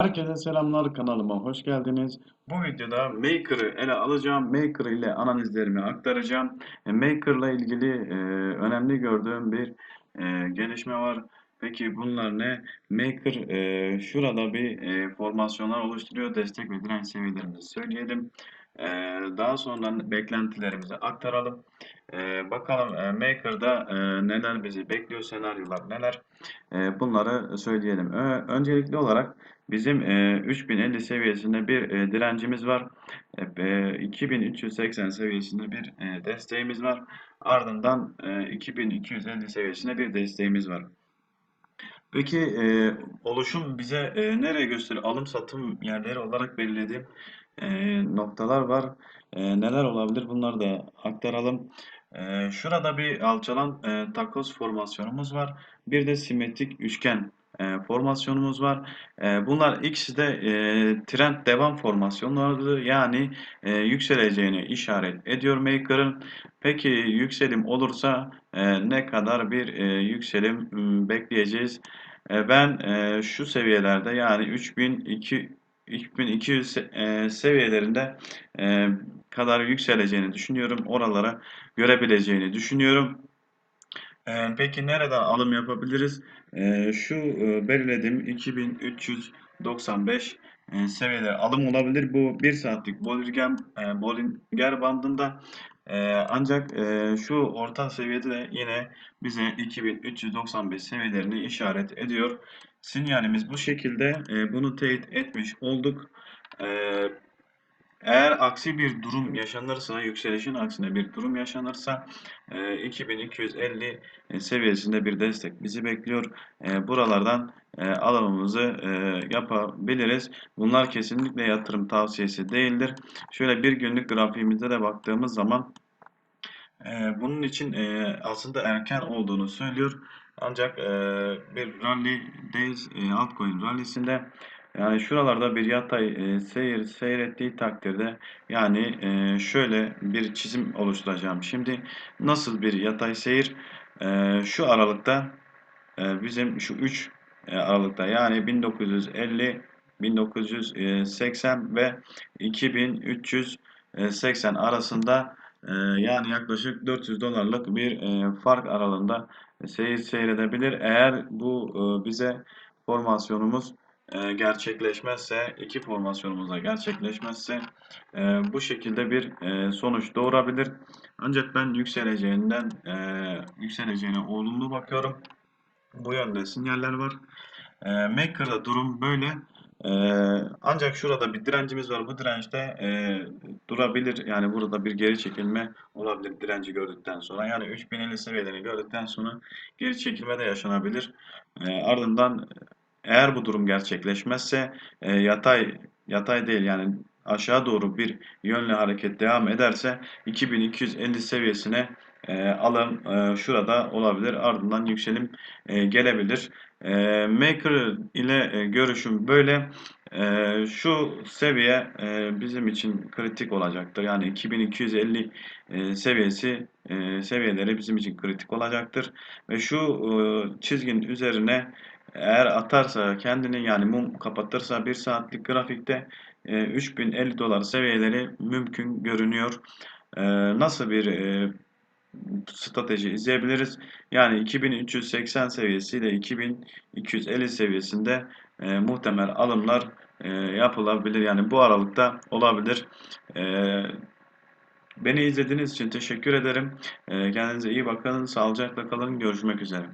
Herkese selamlar kanalıma hoş geldiniz. Bu videoda Maker'ı ele alacağım. Maker ile analizlerimi aktaracağım. E, Maker ile ilgili e, önemli gördüğüm bir e, gelişme var. Peki bunlar ne? Maker e, şurada bir e, formasyonlar oluşturuyor. Destek ve direnç seviyelerimizi söyleyelim. E, daha sonra beklentilerimizi aktaralım. E, bakalım e, Maker'da e, neler bizi bekliyor, senaryolar neler? E, bunları söyleyelim. Ö- öncelikli olarak Bizim e, 3050 seviyesinde bir e, direncimiz var. E, e, 2380 seviyesinde bir e, desteğimiz var. Ardından e, 2250 seviyesinde bir desteğimiz var. Peki e, oluşum bize e, nereye gösteriyor? Alım satım yerleri olarak belirlediğim e, noktalar var. E, neler olabilir? Bunları da aktaralım. E, şurada bir alçalan e, takoz formasyonumuz var. Bir de simetrik üçgen e, formasyonumuz var. E, bunlar ikisi de e, trend devam formasyonlarıdır. Yani e, yükseleceğini işaret ediyor Maker'ın. Peki yükselim olursa e, ne kadar bir e, yükselim m, bekleyeceğiz? E, ben e, şu seviyelerde yani 3200 3200 e, seviyelerinde e, kadar yükseleceğini düşünüyorum. Oralara görebileceğini düşünüyorum. Ee, peki nereden alım yapabiliriz? Şu e, belirlediğim 2395 e, seviyeler alım olabilir. Bu 1 saatlik Bollinger, e, Bollinger bandında. E, ancak e, şu orta seviyede de yine bize 2395 seviyelerini işaret ediyor. Sinyalimiz bu şekilde. E, bunu teyit etmiş olduk. E, eğer aksi bir durum yaşanırsa, yükselişin aksine bir durum yaşanırsa e, 2250 e, seviyesinde bir destek bizi bekliyor. E, buralardan e, alımımızı e, yapabiliriz. Bunlar kesinlikle yatırım tavsiyesi değildir. Şöyle bir günlük grafiğimizde de baktığımız zaman e, bunun için e, aslında erken olduğunu söylüyor. Ancak e, bir rally'deyiz, e, altcoin rallisinde. Yani şuralarda bir yatay e, seyir seyrettiği takdirde yani e, şöyle bir çizim oluşturacağım. Şimdi nasıl bir yatay seyir? E, şu aralıkta e, bizim şu 3 e, aralıkta yani 1950 1980 ve 2380 arasında e, yani yaklaşık 400 dolarlık bir e, fark aralığında seyir seyredebilir. Eğer bu e, bize formasyonumuz e, gerçekleşmezse, iki formasyonumuzda gerçekleşmezse bu şekilde bir sonuç doğurabilir. Ancak ben yükseleceğinden e, yükseleceğine olumlu bakıyorum. Bu yönde sinyaller var. Maker'da durum böyle. E, ancak şurada bir direncimiz var. Bu dirençte e, durabilir. Yani burada bir geri çekilme olabilir direnci gördükten sonra. Yani 3050 seviyelerini gördükten sonra geri çekilme de yaşanabilir. E, ardından eğer bu durum gerçekleşmezse e, yatay yatay değil yani aşağı doğru bir yönlü hareket devam ederse 2250 seviyesine e, alım e, şurada olabilir. Ardından yükselim e, gelebilir. E, Maker ile e, görüşüm böyle. E, şu seviye e, bizim için kritik olacaktır. Yani 2250 e, seviyesi e, seviyeleri bizim için kritik olacaktır. Ve şu e, çizginin üzerine eğer atarsa kendini yani mum kapatırsa bir saatlik grafikte e, 3050 dolar seviyeleri mümkün görünüyor. E, nasıl bir e, strateji izleyebiliriz? Yani 2380 seviyesiyle 2250 seviyesinde e, muhtemel alımlar e, yapılabilir. Yani bu aralıkta olabilir. E, beni izlediğiniz için teşekkür ederim. E, kendinize iyi bakın. Sağlıcakla kalın. Görüşmek üzere.